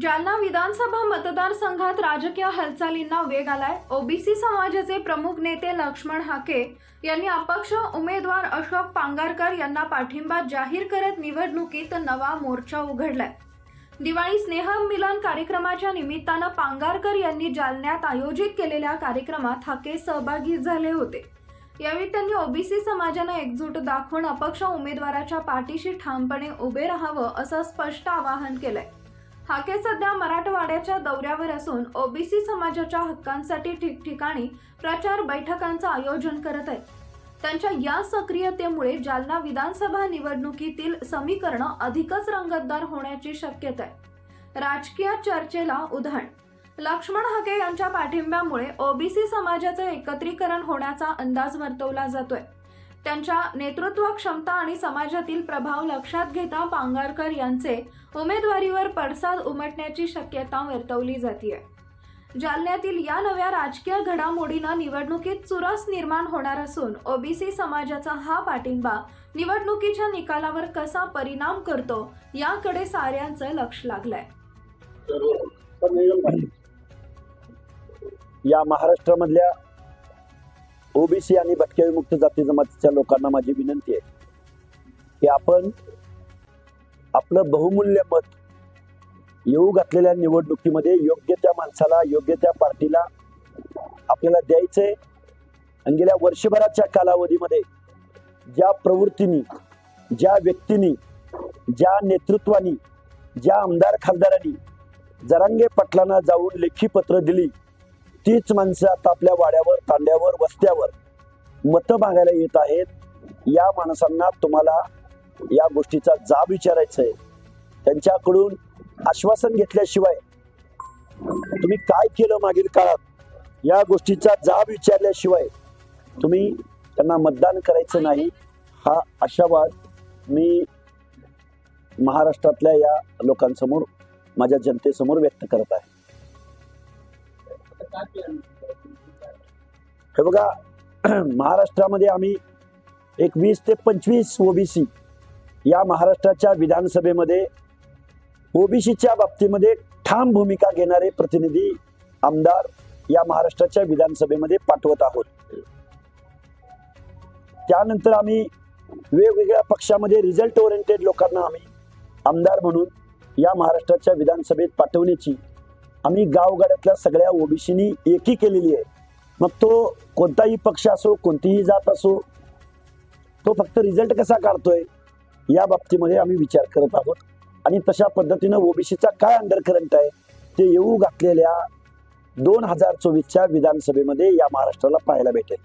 जालना विधानसभा मतदारसंघात राजकीय हालचालींना वेग आलाय ओबीसी समाजाचे प्रमुख नेते लक्ष्मण हाके यांनी अपक्ष उमेदवार अशोक पांगारकर यांना पाठिंबा जाहीर करत निवडणुकीत नवा मोर्चा उघडलाय. दिवाळी स्नेह मिलन कार्यक्रमाच्या निमित्तानं पांगारकर यांनी जालन्यात आयोजित केलेल्या कार्यक्रमात हाके सहभागी झाले होते. यावेळी त्यांनी ओबीसी समाजानं एकजूट दाखवून अपक्ष उमेदवाराच्या पाठीशी ठामपणे उभे राहावं असं स्पष्ट आवाहन केलंय. हाके सध्या मराठवाड्याच्या दौऱ्यावर असून ओबीसी समाजाच्या हक्कांसाठी ठिकठिकाणी प्रचार बैठकांचं आयोजन करत आहेत. त्यांच्या या सक्रियतेमुळे जालना विधानसभा निवडणुकीतील समीकरणं अधिकच रंगतदार होण्याची शक्यता आहे. राजकीय चर्चेला उधाण. लक्ष्मण हाके यांच्या पाठिंब्यामुळे ओबीसी समाजाचं एकत्रीकरण होण्याचा अंदाज वर्तवला जातोय. त्यांच्या नेतृत्व क्षमता आणि समाजातील प्रभाव लक्षात घेता पांगारकर यांचे उमेदवारीवर पडसाद उमटण्याची शक्यता वर्तवली जाते जालन्यातील या नव्या राजकीय घडामोडीनं निवडणुकीत चुरस निर्माण होणार असून ओबीसी समाजाचा हा पाठिंबा निवडणुकीच्या निकालावर कसा परिणाम करतो याकडे साऱ्यांचं लक्ष लागलंय. या महाराष्ट्रामधल्या ओबीसी आणि भटक्या विमुक्त जाती जमातीच्या लोकांना माझी विनंती आहे की आपण आपलं बहुमूल्य मत येऊ घातलेल्या निवडणुकीमध्ये योग्य त्या माणसाला योग्य त्या पार्टीला आपल्याला द्यायचंय. आणि गेल्या वर्षभराच्या कालावधीमध्ये ज्या प्रवृत्तीनी ज्या व्यक्तींनी ज्या नेतृत्वानी ज्या आमदार खासदारांनी जरांगे पाटलांना जाऊन लेखी पत्र दिली तीच माणसं आता आपल्या वाड्यावर तांड्यावर वस्त्यावर मतं मागायला येत आहेत. या माणसांना तुम्हाला या गोष्टीचा जाब विचारायचा आहे. त्यांच्याकडून आश्वासन घेतल्याशिवाय तुम्ही काय केलं मागील काळात? या गोष्टीचा जाब विचारल्याशिवाय तुम्ही त्यांना मतदान करायचं नाही. हा आशावाद मी महाराष्ट्रातल्या या लोकांसमोर माझ्या जनतेसमोर व्यक्त करत आहे. हे बघा महाराष्ट्रामध्ये आम्ही एक वीस ते पंचवीस ओबीसी या महाराष्ट्राच्या विधानसभेमध्ये ओबीसीच्या बाबतीमध्ये ठाम भूमिका घेणारे प्रतिनिधी आमदार या महाराष्ट्राच्या विधानसभेमध्ये पाठवत आहोत. त्यानंतर आम्ही वेगवेगळ्या पक्षामध्ये रिझल्ट ओरिएंटेड लोकांना आम्ही आमदार म्हणून या महाराष्ट्राच्या विधानसभेत पाठवण्याची आम्ही गावगाड्यातल्या सगळ्या ओबीसीनी एकी केलेली आहे. मग तो कोणताही पक्ष असो कोणतीही जात असो तो फक्त रिझल्ट कसा काढतोय या बाबतीमध्ये आम्ही विचार करत आहोत. आणि तशा पद्धतीनं ओबीसीचा काय अंडर करंट आहे ते येऊ घातलेल्या दोन हजार चोवीसच्या विधानसभेमध्ये या महाराष्ट्राला पाहायला भेटेल.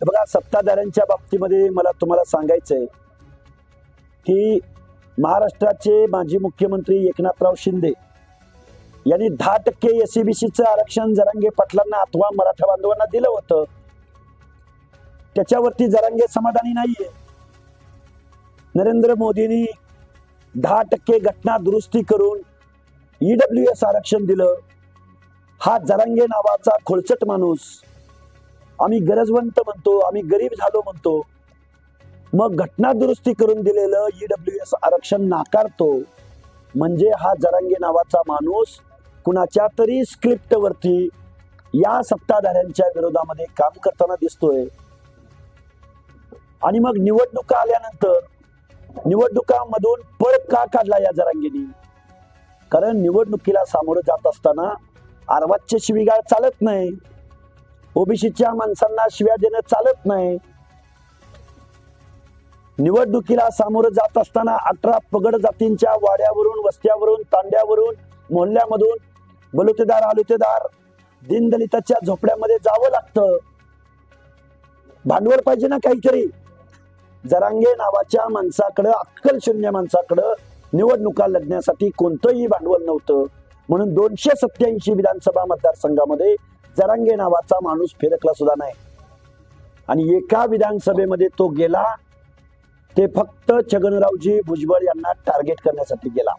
बघा सत्ताधाऱ्यांच्या बाबतीमध्ये मला तुम्हाला सांगायचं आहे की महाराष्ट्राचे माजी मुख्यमंत्री एकनाथराव शिंदे यांनी दहा टक्के एसीबीसीचं आरक्षण जरांगे पाटलांना अथवा मराठा बांधवांना दिलं होतं. त्याच्यावरती जरांगे समाधानी नाहीये. नरेंद्र मोदींनी दहा टक्के घटना दुरुस्ती करून ईडब्ल्यू एस आरक्षण दिलं. हा जरांगे नावाचा खोळचट माणूस आम्ही गरजवंत म्हणतो आम्ही गरीब झालो म्हणतो. मग घटना दुरुस्ती करून दिलेलं ईडब्ल्यू एस आरक्षण नाकारतो. म्हणजे हा जरांगे नावाचा माणूस कुणाच्या तरी स्क्रिप्ट वरती या सत्ताधाऱ्यांच्या विरोधामध्ये काम करताना दिसतोय. आणि मग निवडणुका आल्यानंतर निवडणुकामधून पळ का काढला या जरांगेनी? कारण निवडणुकीला सामोरं जात असताना आरवाजचे शिवीगाळ चालत नाही. ओबीसीच्या माणसांना शिव्या देणं चालत नाही. निवडणुकीला सामोरं जात असताना अठरा पगड जातींच्या वाड्यावरून वस्त्यावरून तांड्यावरून मोहल्ल्यामधून बलुतेदार आलुतेदार दीनदलिताच्या झोपड्यामध्ये जावं लागतं. भांडवल पाहिजे ना काहीतरी. जरांगे नावाच्या माणसाकडं अक्कल शून्य माणसाकडं निवडणुका लढण्यासाठी कोणतंही भांडवल नव्हतं. म्हणून दोनशे सत्याऐंशी विधानसभा मतदारसंघामध्ये जरांगे नावाचा माणूस फिरकला सुद्धा नाही. आणि एका विधानसभेमध्ये तो गेला ते फक्त छगनरावजी भुजबळ यांना टार्गेट करण्यासाठी गेला.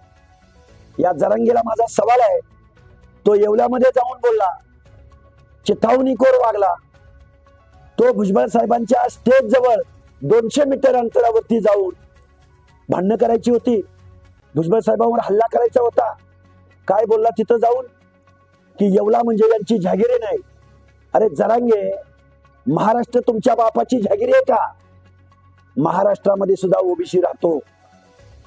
या जरांगेला माझा सवाल आहे तो येवल्यामध्ये जाऊन बोलला चिथावणीखोर वागला. तो भुजबळ साहेबांच्या स्टेज जवळ दोनशे मीटर अंतरावरती जाऊन भांडणं करायची होती. भुजबळ साहेबांवर हल्ला करायचा होता. काय बोलला तिथं जाऊन? की येवला म्हणजे यांची जहागिरी नाही. अरे जरांगे महाराष्ट्र तुमच्या बापाची जहागिरी आहे का? महाराष्ट्रामध्ये सुद्धा ओबीसी राहतो.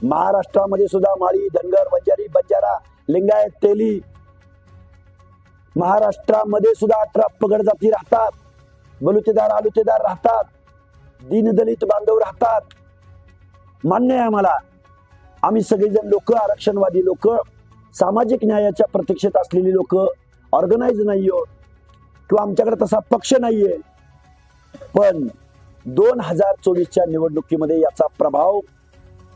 महाराष्ट्रामध्ये सुद्धा माळी धनगर बंजारी बंजारा लिंगायत तेली महाराष्ट्रामध्ये सुद्धा अठरा पगड जाती राहतात. बलुतेदार आलुतेदार राहतात. दीनदलित बांधव राहतात. मान्य आहे आम्हाला. आम्ही सगळेजण लोक आरक्षणवादी लोक सामाजिक न्यायाच्या प्रतीक्षेत असलेली लोक ऑर्गनाइज नाही आहोत किंवा आमच्याकडे तसा पक्ष नाहीये. पण दोन हजार चोवीसच्या निवडणुकीमध्ये याचा प्रभाव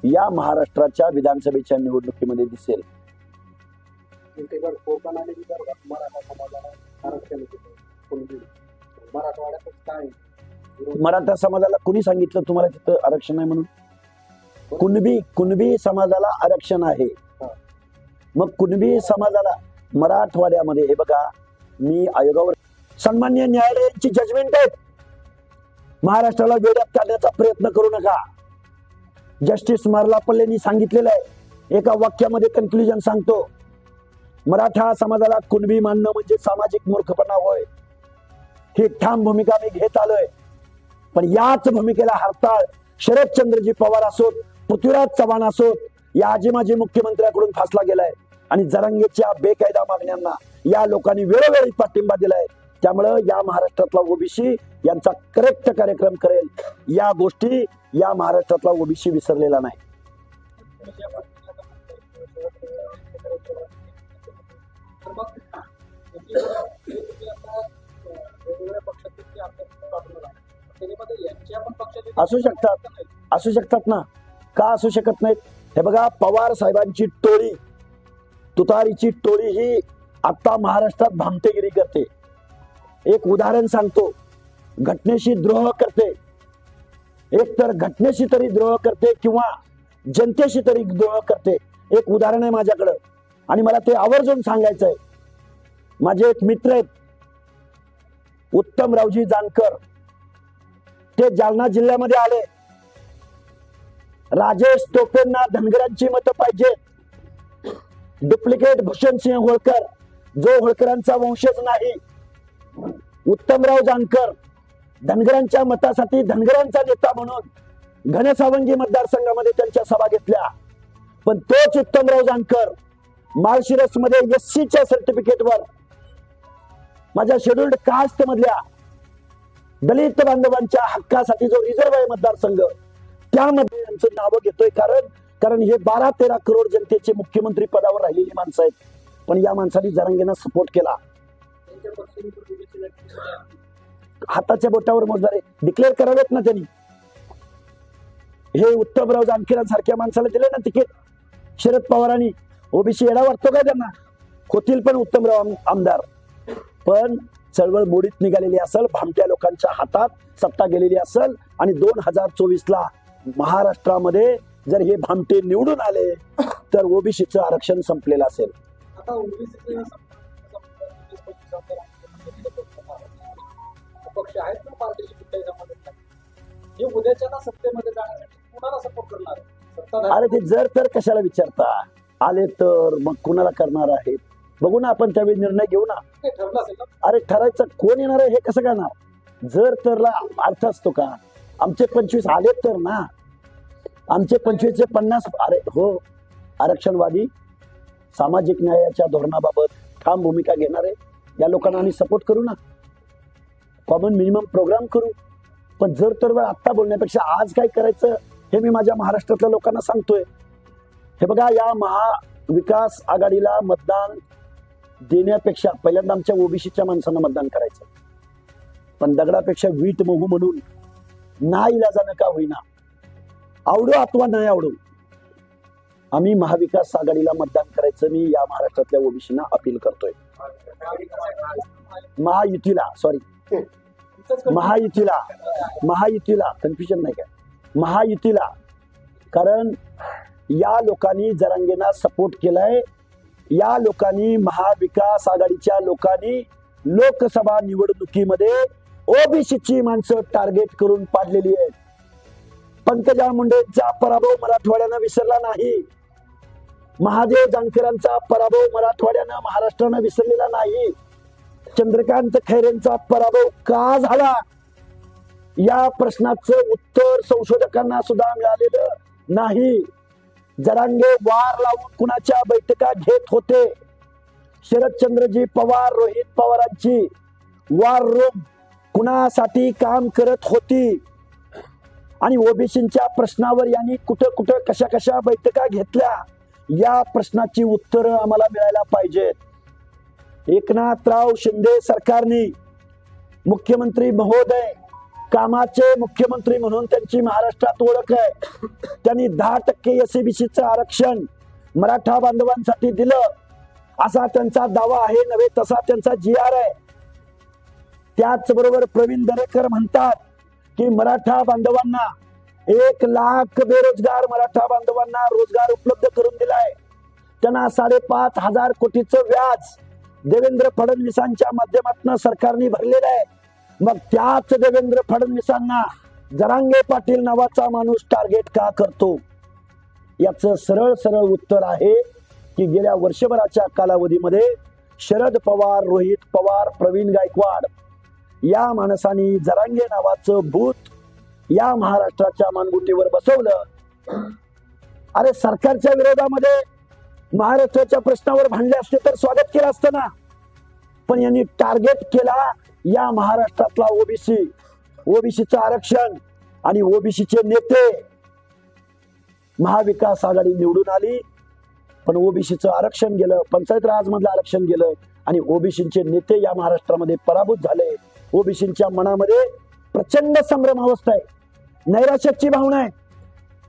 या महाराष्ट्राच्या विधानसभेच्या निवडणुकीमध्ये दिसेल. मराठा समाजाला कुणी सांगितलं तुम्हाला तिथं आरक्षण आहे म्हणून? कुणबी कुणबी समाजाला आरक्षण आहे. मग कुणबी समाजाला मराठवाड्यामध्ये. हे बघा मी आयोगावर सन्मान्य न्यायालयाची जजमेंट आहेत. महाराष्ट्राला वेड्यात काढण्याचा प्रयत्न करू नका. जस्टिस मारलापल्लेंनी सांगितलेलं आहे. एका वाक्यामध्ये कन्क्लुजन सांगतो. मराठा समाजाला कुणबी मानणं म्हणजे सामाजिक मूर्खपणा होय. ही ठाम भूमिका मी घेत आलोय. पण याच भूमिकेला हरताळ शरदचंद्रजी पवार असोत पृथ्वीराज चव्हाण असोत या आजी माजी मुख्यमंत्र्याकडून फासला गेलाय. आणि जरांगेच्या बेकायदा मागण्यांना या लोकांनी वेळोवेळी पाठिंबा दिलाय. त्यामुळं या महाराष्ट्रातला ओबीसी यांचा करेक्ट कार्यक्रम करेल. या गोष्टी या महाराष्ट्रातला ओबीसी विसरलेला नाही. असू शकतात. असू शकतात ना. का असू शकत नाहीत? हे बघा पवार साहेबांची टोळी. तुतारीची टोळी ही आत्ता महाराष्ट्रात भामटेगिरी करते. एक उदाहरण सांगतो. घटनेशी द्रोह करते. एक तर घटनेशी तरी द्रोह करते किंवा जनतेशी तरी द्रोह करते. एक उदाहरण आहे माझ्याकडं. आणि मला ते आवर्जून सांगायचं आहे माझे एक मित्र आहेत. उत्तमरावजी जानकर. ते जालना जिल्ह्यामध्ये आले. राजेश टोपेंना धनगरांची मतं पाहिजेत. डुप्लिकेट भूषण सिंह होळकर जो होळकरांचा वंशज नाही. उत्तमराव जानकर धनगरांच्या मतासाठी धनगरांचा नेता म्हणून घनसावंगी मतदारसंघामध्ये त्यांच्या सभा घेतल्या. पण तोच उत्तमराव जानकर माळशिरसमध्ये एस सीच्या सर्टिफिकेटवर माझ्या शेड्युल्ड कास्ट मधल्या दलित बांधवांच्या हक्कासाठी जो रिझर्व आहे मतदारसंघ त्यामध्ये यांचं नावं घेतोय. कारण कारण हे बारा तेरा करोड जनतेचे मुख्यमंत्री पदावर राहिलेली माणसं आहेत. पण या माणसाने जरांगेना सपोर्ट केला. हाताच्या बोटावर मोजणारे डिक्लेअर करावेत ना त्यांनी. हे उत्तमराव जानकरांसारख्या माणसाला दिले ना तिकीट. शरद पवारांनी ओबीसी येडा वाटतो का त्यांना? होतील पण उत्तमराव आमदार. पण चळवळ मोडीत निघालेली असेल भामट्या लोकांच्या हातात सत्ता गेलेली असेल आणि दोन हजार चोवीस ला महाराष्ट्रामध्ये जर हे भामटे निवडून आले तर ओबीसीचं आरक्षण संपलेलं असेल. अरे ते जर तर कशाला विचारता? आले तर मग कुणाला करणार आहेत? बघू ना आपण त्यावेळी निर्णय घेऊ ना. अरे ठरायचं कोण येणार आहे हे कसं करणार? जर तरला अर्थ असतो का? आमचे पंचवीस आले तर ना. आमचे पंचवीसचे पन्नास अरे हो आरक्षणवादी सामाजिक न्यायाच्या धोरणाबाबत ठाम भूमिका घेणारे या लोकांना आम्ही सपोर्ट करू ना. कॉमन मिनिमम प्रोग्राम करू. पण जर तर वेळ आत्ता बोलण्यापेक्षा आज काय करायचं हे मी माझ्या महाराष्ट्रातल्या लोकांना सांगतोय. हे बघा या महाविकास आघाडीला मतदान देण्यापेक्षा पहिल्यांदा आमच्या ओबीसीच्या माणसांना मतदान करायचं. पण दगडापेक्षा वीट मोहू म्हणून ना इलाजानं का होईना? आवडो अथवा नाही आवडो. आम्ही महाविकास आघाडीला मतदान करायचं मी या महाराष्ट्रातल्या ओबीसीना अपील करतोय. महायुतीला सॉरी महायुतीला महायुतीला कन्फ्युजन नाही काय? महायुतीला कारण या लोकांनी जरांगेना सपोर्ट केलाय. या लोकांनी महाविकास आघाडीच्या लोकांनी लोकसभा निवडणुकीमध्ये ओबीसीची माणसं टार्गेट करून पाडलेली आहेत. पंकजा मुंडेंचा पराभव मराठवाड्यानं विसरला नाही. महादेव जानकरांचा पराभव मराठवाड्यानं महाराष्ट्रानं विसरलेला नाही. चंद्रकांत खैरेंचा पराभव का झाला? या प्रश्नाचं उत्तर संशोधकांना सुद्धा मिळालेलं नाही. जरांगे वार लावून कुणाच्या बैठका घेत होते? शरदचंद्रजी पवार रोहित पवारांची वार रूम कुणासाठी काम करत होती? आणि ओबीसींच्या प्रश्नावर यांनी कुठं कुठं कशा कशा बैठका घेतल्या या प्रश्नाची उत्तरं आम्हाला मिळायला पाहिजेत. एकनाथराव शिंदे सरकारने मुख्यमंत्री महोदय कामाचे मुख्यमंत्री म्हणून त्यांची महाराष्ट्रात ओळख आहे. त्यांनी दहा टक्के एसएबीसीचं आरक्षण मराठा बांधवांसाठी दिलं. असा त्यांचा दावा आहे नव्हे तसा त्यांचा जी आर आहे. त्याचबरोबर प्रवीण दरेकर म्हणतात की मराठा बांधवांना एक लाख बेरोजगार मराठा बांधवांना रोजगार उपलब्ध करून दिलाय. त्यांना साडेपाच हजार कोटीचं व्याज देवेंद्र फडणवीसांच्या माध्यमातून सरकारने भरलेलं आहे. मग त्याच देवेंद्र फडणवीसांना जरांगे पाटील नावाचा माणूस टार्गेट का करतो? याच सरळ सरळ उत्तर आहे की गेल्या वर्षभराच्या कालावधीमध्ये शरद पवार रोहित पवार प्रवीण गायकवाड या माणसाने जरांगे नावाचं भूत या महाराष्ट्राच्या मानगुटीवर बसवलं. अरे सरकारच्या विरोधामध्ये महाराष्ट्राच्या प्रश्नावर भांडले असते तर स्वागत केलं असतं ना. पण यांनी टार्गेट केला या महाराष्ट्रातला ओबीसी ओबीसीचं आरक्षण आणि ओबीसीचे नेते. महाविकास आघाडी निवडून आली पण ओबीसीचं आरक्षण गेलं पंचायत राजमधलं आरक्षण गेलं आणि ओबीसीचे नेते या महाराष्ट्रामध्ये पराभूत झाले. ओबीसीच्या मनामध्ये प्रचंड संभ्रम अवस्था आहे. नैराश्याची भावना आहे.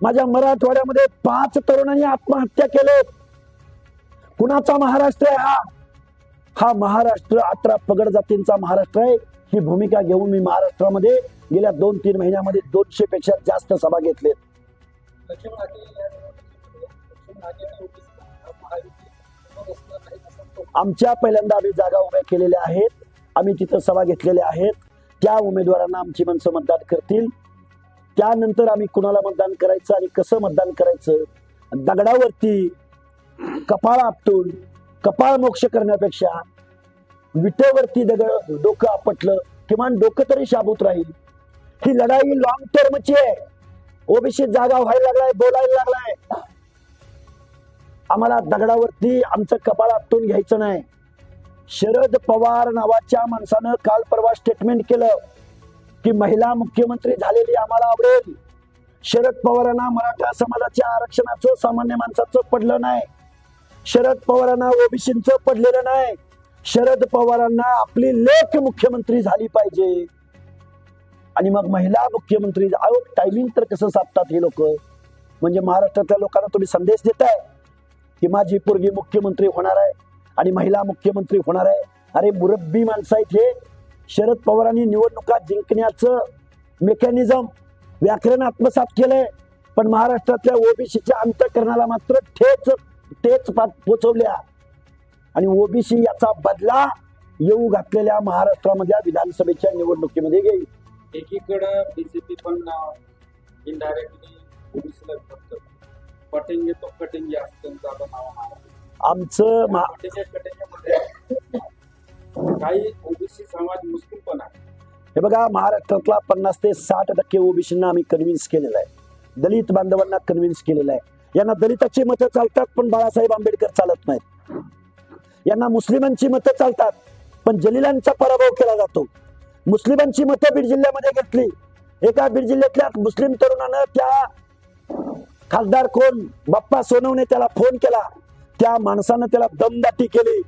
माझ्या मराठवाड्यामध्ये पाच तरुणांनी आत्महत्या केले. कुणाचा महाराष्ट्र आहे हा? हा महाराष्ट्र अठरा पगड जातींचा महाराष्ट्र आहे. ही भूमिका घेऊन मी महाराष्ट्रामध्ये गेल्या दोन तीन महिन्यामध्ये दोनशे पेक्षा जास्त सभा तो आमच्या पहिल्यांदा आम्ही जागा उभ्या केलेल्या आहेत. आम्ही तिथं सभा घेतलेल्या आहेत. त्या उमेदवारांना आमची माणसं मतदान करतील. त्यानंतर आम्ही कुणाला मतदान करायचं आणि कसं मतदान करायचं? दगडावरती कपाळ आपटून कपाळ मोक्ष करण्यापेक्षा विटेवरती दगड डोकं आपटलं किमान डोकं तरी शाबूत राहील. ही लढाई लॉंग टर्मची आहे. ओबीसी जागा व्हायला लागलाय बोलायला लागलाय. आम्हाला दगडावरती आमचं कपाळ आपटून घ्यायचं नाही. शरद पवार नावाच्या माणसानं काल परवा स्टेटमेंट केलं की महिला मुख्यमंत्री झालेली आम्हाला आवडेल. शरद पवारांना मराठा समाजाच्या आरक्षणाचं सामान्य माणसाचं पडलं नाही. शरद पवारांना ओबीसीचं पडलेलं नाही. शरद पवारांना आपली लेख मुख्यमंत्री झाली पाहिजे. आणि मग महिला मुख्यमंत्री अहो टायमिंग तर कसं साधतात हे लोक? म्हणजे महाराष्ट्रातल्या लोकांना तुम्ही संदेश देताय की माझी पोरगी मुख्यमंत्री होणार आहे. आणि महिला मुख्यमंत्री होणार आहे. अरे मुरब्बी माणसं आहेत हे. शरद पवारांनी निवडणुका जिंकण्याचं मेकॅनिझम व्याकरण आत्मसात केलंय. पण महाराष्ट्रातल्या ओबीसीच्या अंतकरणाला मात्र ठेच तेच पोचवल्या. आणि ओबीसी याचा बदला येऊ घातलेल्या महाराष्ट्रामधल्या विधानसभेच्या निवडणुकीमध्ये घेईल एकीकडं बीजेपी पण इनडायरेक्टली ओबीसीला पटेंगे तो कटेंगे असं त्यांचं आता नाव आमचं महा पटेंगे कटेंगे मध्ये काही ओबीसी समाज मुस्लिम पण आहे. हे बघा महाराष्ट्रातला पन्नास ते साठ टक्के ओबीसींना आम्ही कन्व्हिन्स केलेलं आहे. दलित बांधवांना कन्व्हिन्स केलेलं आहे. यांना दलिताची मतं चालतात पण बाळासाहेब आंबेडकर चालत नाहीत. यांना मुस्लिमांची मतं चालतात पण जलिलांचा पराभव केला जातो. मुस्लिमांची मतं बीड जिल्ह्यामध्ये घेतली. एका बीड जिल्ह्यातल्या मुस्लिम तरुणानं त्या खासदार कोण? बाप्पा सोनवणे त्याला फोन केला. त्या माणसानं त्याला दमदाटी केली.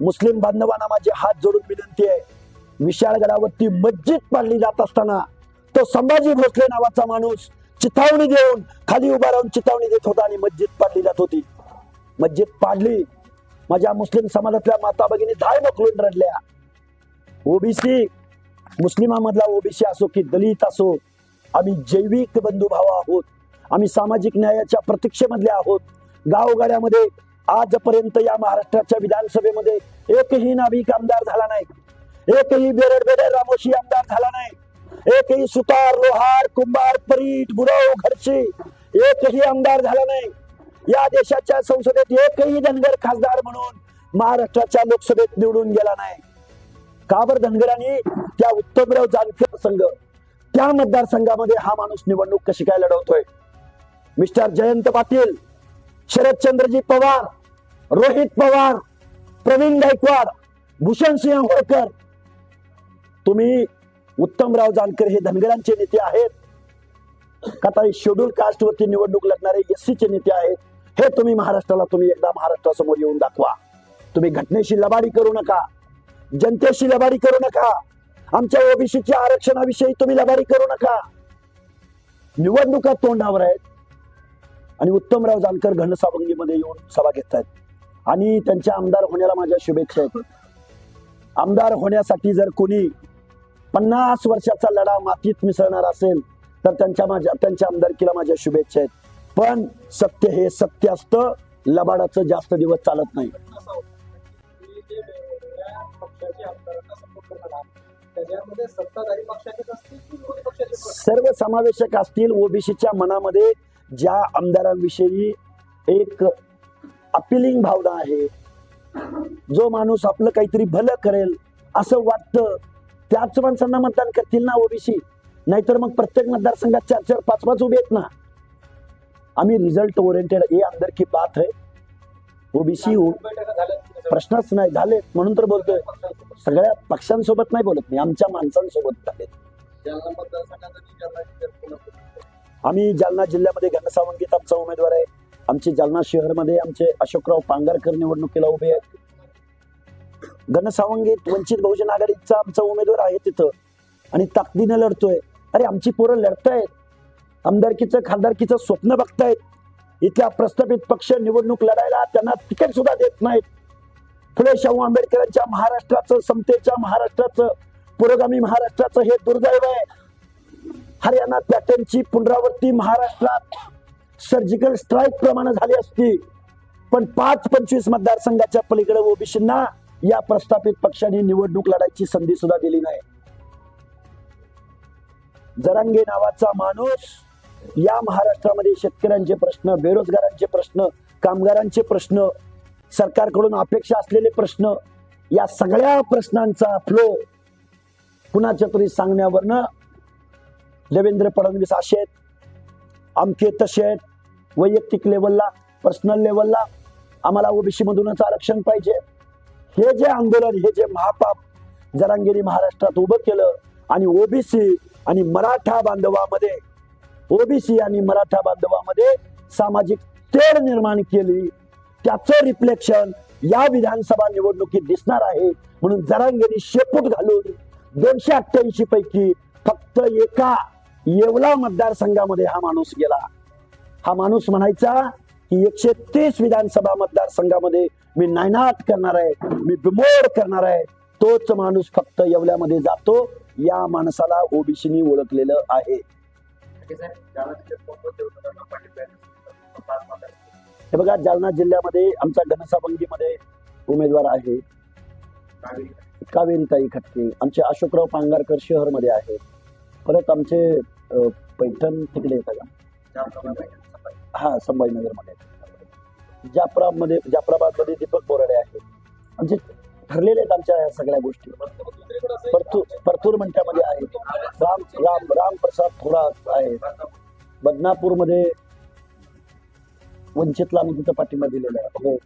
मुस्लिम बांधवांना माझे हात जोडून विनंती आहे. विशाळगडावरती मस्जिद पाडली जात असताना तो संभाजी भोसले नावाचा माणूस चितावणी देऊन खाली उभा राहून चितावणी देत होता आणि मस्जिद पाडली जात होती. मस्जिद पाडली माझ्या मुस्लिम समाजातल्या माता भगिनी धाय मोकळून रडल्या. ओबीसी मुस्लिमामधला ओबीसी असो की दलित असो आम्ही जैविक बंधुभाव आहोत. आम्ही सामाजिक न्यायाच्या प्रतीक्षेमधले आहोत. गावगाड्यामध्ये आजपर्यंत या महाराष्ट्राच्या विधानसभेमध्ये एकही नाभिक आमदार झाला नाही. एकही बेरड बेरड रामोशी आमदार झाला नाही. एकही सुतार लोहार कुंभार परीट बुरव घरचे एकही आमदार झाला नाही. या देशाच्या संसदेत एकही धनगर खासदार म्हणून महाराष्ट्राच्या लोकसभेत निवडून गेला नाही. काबर धनगरांनी? त्या उत्तमराव जानकर संघ त्या मतदारसंघामध्ये हा माणूस निवडणूक कशी काय लढवतोय? मिस्टर जयंत पाटील शरदचंद्रजी पवार रोहित पवार प्रवीण गायकवाड भूषण सिंह होळकर. तुम्ही उत्तमराव जानकर हे धनगरांचे नेते आहेत. का तर शेड्यूल कास्ट वरती निवडणूक लढणारे एस चे नेते आहेत. हे तुम्ही महाराष्ट्राला तुम्ही एकदा महाराष्ट्रासमोर येऊन दाखवा. तुम्ही घटनेशी लबाडी करू नका. जनतेशी लबाडी करू नका. आमच्या ओबीसीच्या आरक्षणाविषयी तुम्ही लबाडी करू नका. निवडणुका तोंडावर आहेत. आणि उत्तमराव जानकर घनसावंगीमध्ये येऊन सभा घेत आहेत आणि त्यांच्या आमदार होण्याला माझ्या शुभेच्छा आहेत. आमदार होण्यासाठी जर कोणी पन्नास वर्षाचा लढा मातीत मिसळणार असेल तर त्यांच्या माझ्या त्यांच्या आमदारकीला माझ्या शुभेच्छा आहेत. पण सत्य हे सत्य असतं लबाडाचं जास्त दिवस चालत नाही. असतील सर्व समावेशक असतील ओबीसीच्या मनामध्ये ज्या आमदारांविषयी एक अपिलिंग भावना आहे. जो माणूस आपलं काहीतरी भलं करेल असं वाटतं त्याच माणसांना मतदान करतील ना ओबीसी नाहीतर मग प्रत्येक मतदारसंघात चार चार पाच पाच उभे आहेत ना. आम्ही रिझल्ट ओरिएंटेड हे अंदर की बात आहे ओबीसी हो. प्रश्नच नाही झाले म्हणून तर बोलतोय. सगळ्या पक्षांसोबत नाही बोलत मी आमच्या माणसांसोबत झाले आम्ही जालना जिल्ह्यामध्ये घनसावंगीत आमचा उमेदवार आहे. आमचे जालना शहरमध्ये आमचे अशोकराव पांगारकर निवडणुकीला उभे आहेत. घनसावंगीत वंचित बहुजन आघाडीचा आमचा उमेदवार आहे तिथं. आणि ताकदीने लढतोय. अरे आमची पोरं लढतायत. आमदारकीचं खासदारकीचं स्वप्न बघतायत. इथल्या प्रस्थापित पक्ष निवडणूक लढायला त्यांना तिकीट सुद्धा देत नाहीत. फुले शाहू आंबेडकरांच्या महाराष्ट्राचं समतेच्या महाराष्ट्राचं पुरोगामी महाराष्ट्राचं हे दुर्दैव आहे. हरियाणा पॅटर्नची पुनरावृत्ती महाराष्ट्रात सर्जिकल स्ट्राईक प्रमाणे झाली असती. पण पाच पंचवीस मतदारसंघाच्या पलीकडे ओबीसींना या प्रस्थापित पक्षाने निवडणूक लढायची संधी सुद्धा दिली नाही. जरांगे नावाचा माणूस या महाराष्ट्रामध्ये शेतकऱ्यांचे प्रश्न बेरोजगारांचे प्रश्न कामगारांचे प्रश्न सरकारकडून अपेक्षा असलेले प्रश्न या सगळ्या प्रश्नांचा फ्लो कुणाच्या तरी सांगण्यावरनं देवेंद्र फडणवीस असे आहेत. आमके तसे आहेत. वैयक्तिक लेवलला पर्सनल लेवलला आम्हाला ओबीसी मधूनच आरक्षण पाहिजे. हे जे आंदोलन हे जे महापाप जरांगिरी महाराष्ट्रात उभं केलं आणि ओबीसी आणि मराठा बांधवामध्ये ओबीसी आणि मराठा बांधवामध्ये सामाजिक तेढ निर्माण केली त्याचं रिफ्लेक्शन या विधानसभा निवडणुकीत दिसणार आहे. म्हणून जरांगेरी शेपूट घालून दोनशे अठ्ठ्याऐंशी पैकी फक्त एका येवला मतदारसंघामध्ये हा माणूस गेला. हा माणूस म्हणायचा की एकशे तीस विधानसभा मतदारसंघामध्ये मी नायनाट करणार आहे मी बिमोड करणार आहे. तोच माणूस फक्त येवल्यामध्ये जातो. या माणसाला ओबीसीनी ओळखलेलं आहे. हे बघा जालना जिल्ह्यामध्ये आमचा घनसाभंगीमध्ये उमेदवार आहे. कावेनताई खटके. आमचे अशोकराव पांगारकर शहरमध्ये आहेत. परत आमचे पैठण तिकडे येतात का. हा संभाजीनगरमध्ये जाफरामध्ये जाफराबादमध्ये दीपक बोराडे आहेत. आमचे ठरलेले आहेत आमच्या या सगळ्या गोष्टी. परतूर परतूर मंठ्यामध्ये आहेत. राम राम रामप्रसाद थोरात आहेत. बदनापूरमध्ये वंचितला आम्ही तिथं पाठिंबा दिलेला आहे. हो.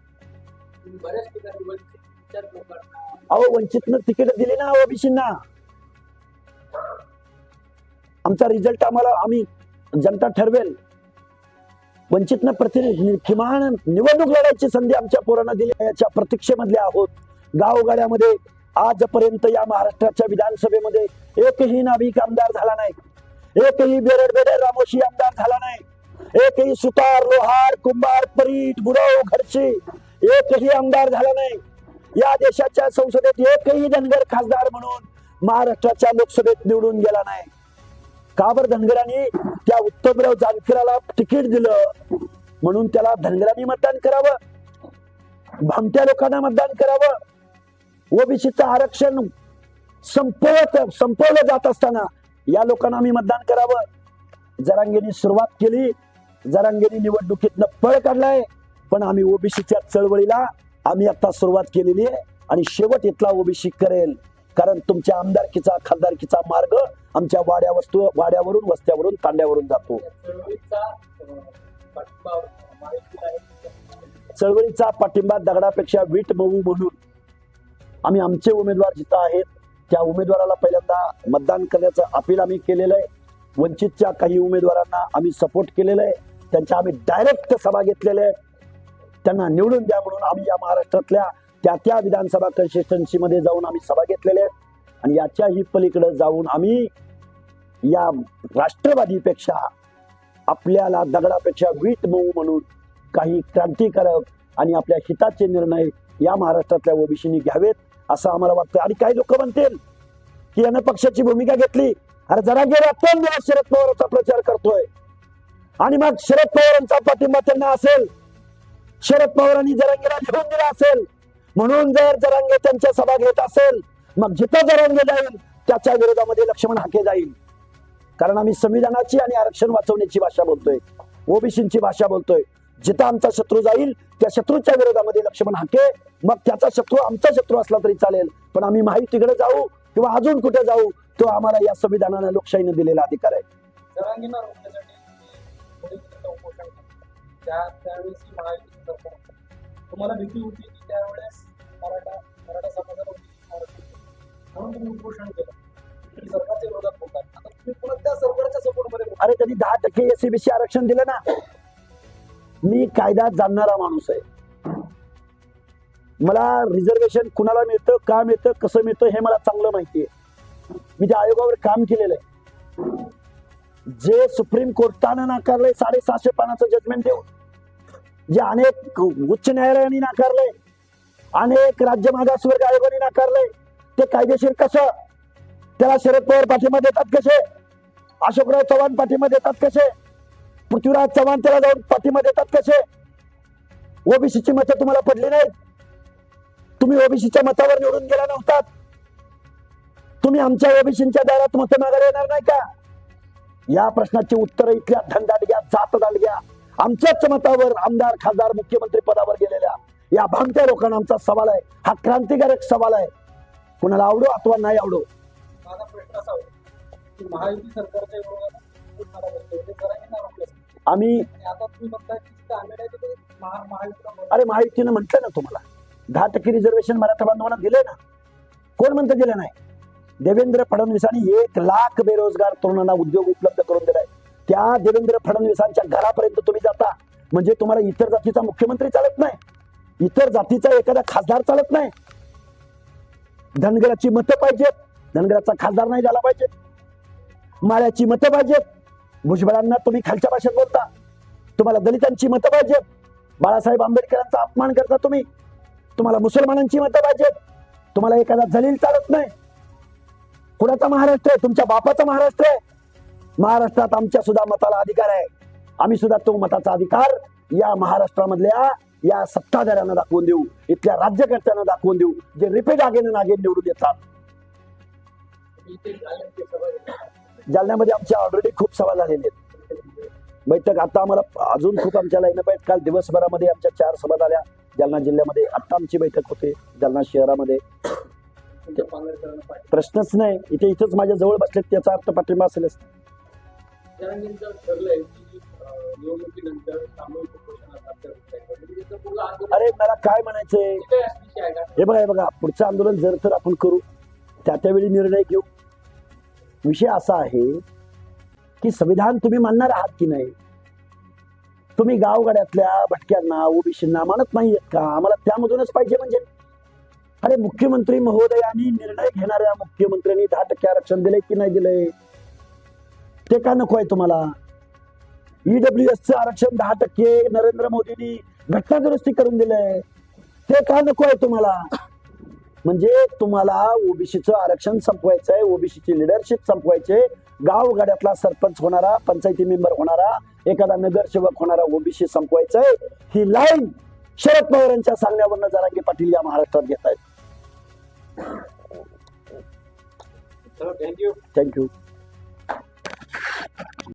अहो वंचितनं तिकीट दिली ना ओबीसींना आमचा रिझल्ट आम्हाला आम्ही जनता ठरवेल. वंचितनं प्रतिनिधी किमान निवडणूक लढायची संधी आमच्या पोरांना दिली याच्या प्रतीक्षेमधले आहोत. गावगाड्यामध्ये आजपर्यंत या महाराष्ट्राच्या विधानसभेमध्ये एकही नाभिक आमदार झाला नाही. एकही बेरड बेरड रामोशी आमदार झाला नाही. एकही सुतार लोहार कुंभार परीट बुरव घरचे एकही आमदार झाला नाही. या देशाच्या संसदेत एकही धनगर खासदार म्हणून महाराष्ट्राच्या लोकसभेत निवडून गेला नाही. का बरं धनगरांनी त्या उत्तमराव जानकराला तिकीट दिलं? म्हणून त्याला धनगरांनी मतदान करावं? भामट्या लोकांना मतदान करावं? ओबीसीचं आरक्षण संपवत संपवलं जात असताना या लोकांना आम्ही मतदान करावं? जरांगेने सुरुवात केली. जरांगेने निवडणुकीतनं पळ काढलाय. पण आम्ही ओबीसीच्या चळवळीला आम्ही आता सुरुवात केलेली आहे आणि शेवट इथला ओबीसी करेल. कारण तुमच्या आमदारकीचा खासदारकीचा मार्ग आमच्या वाड्या वस्तू वाड्यावरून वस्त्यावरून तांड्यावरून जातो. चळवळीचा पाठिंबा दगडापेक्षा वीट मऊ म्हणून आम्ही आमचे उमेदवार जिथं आहेत त्या उमेदवाराला पहिल्यांदा मतदान करण्याचं अपील आम्ही केलेलं आहे. वंचितच्या काही उमेदवारांना आम्ही सपोर्ट केलेलं आहे. त्यांच्या आम्ही डायरेक्ट सभा घेतलेल्या आहेत. त्यांना निवडून द्या म्हणून आम्ही या महाराष्ट्रातल्या त्या त्या विधानसभा कन्सिस्टन्सीमध्ये जाऊन आम्ही सभा घेतलेल्या आहेत. आणि याच्याही पलीकडे जाऊन आम्ही या राष्ट्रवादीपेक्षा आपल्याला दगडापेक्षा वीट मऊ म्हणून काही क्रांतिकारक आणि आपल्या हिताचे निर्णय या महाराष्ट्रातल्या ओबीसीनी घ्यावेत असं आम्हाला वाटतं. आणि काही लोक म्हणतील की यानं पक्षाची भूमिका घेतली. अरे जरा गेला दोन दिवस शरद पवारांचा प्रचार करतोय. आणि मग शरद पवारांचा पाठिंबा त्यांना असेल. शरद पवारांनी जरांगेला लिहून दिला असेल. म्हणून जर जरांगे त्यांच्या सभा घेत असेल मग जिथं जरांगे जाईल त्याच्या विरोधामध्ये लक्ष्मण हाके जाईल. कारण आम्ही संविधानाची आणि आरक्षण वाचवण्याची भाषा बोलतोय. ओबीसीची भाषा बोलतोय. जिथं आमचा शत्रू जाईल त्या शत्रूच्या विरोधामध्ये लक्ष्मण हाके मग त्याचा शत्रू आमचा शत्रू असला तरी चालेल. पण आम्ही माहितीकडे जाऊ किंवा अजून कुठे जाऊ तो आम्हाला या संविधानाने लोकशाहीने दिलेला अधिकार आहे. तुम्हाला भीती होती? त्यावेळेस मराठा मराठा समाजाला म्हणून उपोषण केलं. सरकारच्या विरोधात बोलतात आता तुम्ही पुन्हा त्या सरकारच्या सपोर्टमध्ये अरे त्यांनी दहा टक्के एसीबीसी आरक्षण दिलं ना. मी कायदा जाणणारा माणूस आहे. मला रिझर्वेशन कुणाला मिळतं का मिळतं कसं मिळतं हे मला चांगलं माहिती आहे. मी त्या आयोगावर काम केलेलं आहे. जे सुप्रीम कोर्टानं नाकारलंय साडेसहाशे पानाचं जजमेंट देऊन. जे अनेक उच्च न्यायालयाने नाकारलंय अनेक राज्य मागासवर्ग आयोगाने नाकारलंय. ते कायदेशीर कसं? त्याला शरद पवार पाठिंबा देतात कसे? अशोकराव चव्हाण पाठिंबा देतात कसे? पृथ्वीराज चव्हाण त्याला जाऊन पाठिंबा देतात कसे? ओबीसीची मतं तुम्हाला पडली नाहीत. तुम्ही ओबीसीच्या मतावर निवडून गेला नव्हतात. तुम्ही आमच्या ओबीसीच्या दारात मतं मागायला येणार नाही का? या प्रश्नाची उत्तर इथल्या धनदाडग्या जात दांडग्या आमच्याच मतावर आमदार खासदार मुख्यमंत्री पदावर गेलेल्या. या भामट्या लोकांना आमचा सवाल आहे. हा क्रांतिकारक सवाल आहे. कुणाला आवडो अथवा नाही आवडो? माझा प्रश्न असा होता की महायुती सरकारच्या विरोधात तुम्हाला बोलतोय ते जरांगींना रोखण्यासाठी आम्ही. अरे माहितीनं म्हटलं ना तुम्हाला. दहा टक्के रिझर्वेशन मराठा बांधवांना दिले ना. कोण म्हणतं दिलं नाही? देवेंद्र फडणवीसांनी एक लाख बेरोजगार तरुणांना उद्योग उपलब्ध करून दिलाय. त्या देवेंद्र फडणवीसांच्या घरापर्यंत तुम्ही जाता. म्हणजे तुम्हाला इतर जातीचा मुख्यमंत्री चालत नाही. इतर जातीचा एखादा खासदार चालत नाही. धनगराची मतं पाहिजेत. धनगराचा खासदार नाही झाला पाहिजे माळ्याची मतं पाहिजेत. भुजबळांना तुम्ही खालच्या भाषेत बोलता. तुम्हाला दलितांची मतं पाहिजेत. बाळासाहेब आंबेडकरांचा अपमान करता तुम्ही. तुम्हाला मुसलमानांची मतं पाहिजेत. तुम्हाला एखादा जलील चालत नाही. कुणाचा महाराष्ट्र आहे? तुमच्या बापाचा महाराष्ट्र आहे. महाराष्ट्रात आमच्या सुद्धा मताला अधिकार आहे. आम्ही सुद्धा तो मताचा अधिकार या महाराष्ट्रामधल्या या सत्ताधाऱ्यांना दाखवून देऊ इथल्या राज्यकर्त्यांना दाखवून देऊ जे रिपीट आगेन नागे निवडून येतात जालन्यामध्ये आमच्या ऑलरेडी खूप सभा झालेल्या आहेत. बैठक आता आम्हाला अजून खूप आमच्या लाईन आहेत. काल दिवसभरामध्ये आमच्या चार सभा झाल्या जालना जिल्ह्यामध्ये आत्ता आमची बैठक होते जालना शहरामध्ये. प्रश्नच नाही. इथे इथंच माझ्या जवळ बसलेत त्याचा अर्थ पाठिंबा असेलच. निवडणुकीनंतर सामूहिक म्हणजे आंदोलन. अरे मला काय म्हणायचंय? जे काही असं विषय आहे का? हे बघा हे बघा पुढचं आंदोलन जर तर आपण करू त्या त्यावेळी निर्णय घेऊ. विषय असा आहे की संविधान तुम्ही मानणार आहात की नाही? तुम्ही गावगाड्यातल्या भटक्यांना ओबीसींना मानत नाहीयेत का? आम्हाला त्यामधूनच पाहिजे म्हणजे. अरे मुख्यमंत्री महोदयांनी निर्णय घेणाऱ्या मुख्यमंत्र्यांनी दहा टक्के आरक्षण दिले की नाही दिले ते का नको आहे तुम्हाला? ईडब्ल्यू चं आरक्षण दहा टक्के नरेंद्र मोदींनी घटना दुरुस्ती करून दिलंय. ते का नको आहे तुम्हाला? म्हणजे तुम्हाला ओबीसीचं आरक्षण संपवायचं आहे ओबीसीची लिडरशिप संपवायचे गावगाड्यातला सरपंच होणारा पंचायती मेंबर होणारा एखादा नगरसेवक होणारा ओबीसी संपवायचा आहे ही लाईन शरद पवारांच्या सांगण्यावरनं जरांगे पाटील या महाराष्ट्रात घेत आहेत थँक्यू थँक्यू